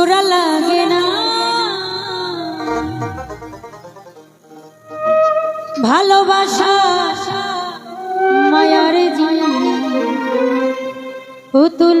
জোড়া লাগে না। ভালোবাসা মায়ার জি পুতুল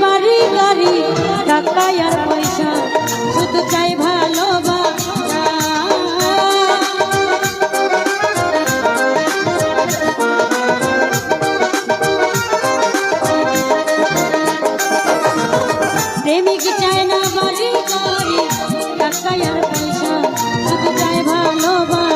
বাড়ি গাড়ি টাকায় আর পয়সা শুধু চাই ভালোবাসা প্রেমিক চায় না বাড়ি গাড়ি টাকায় আর পয়সা শুধু চাই ভালোবাসা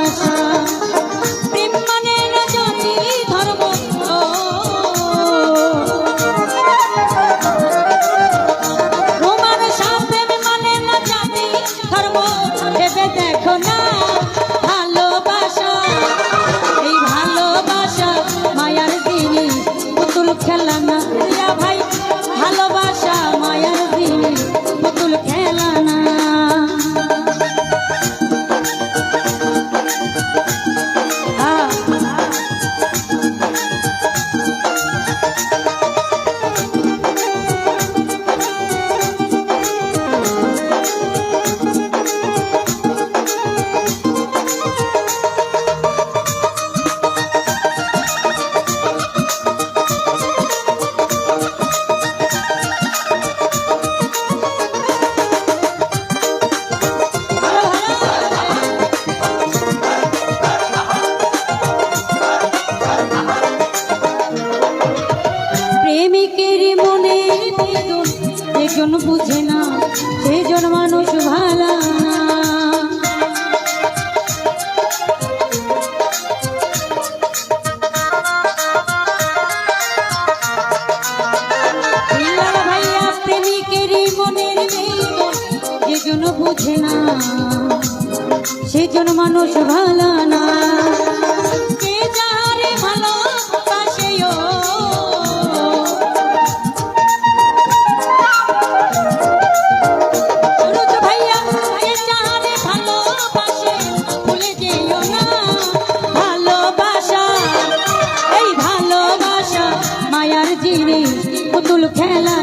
জন বুঝে না সে জন মানুষ ভালো সেজন মানুষ ভালো না। পুতুল খেলা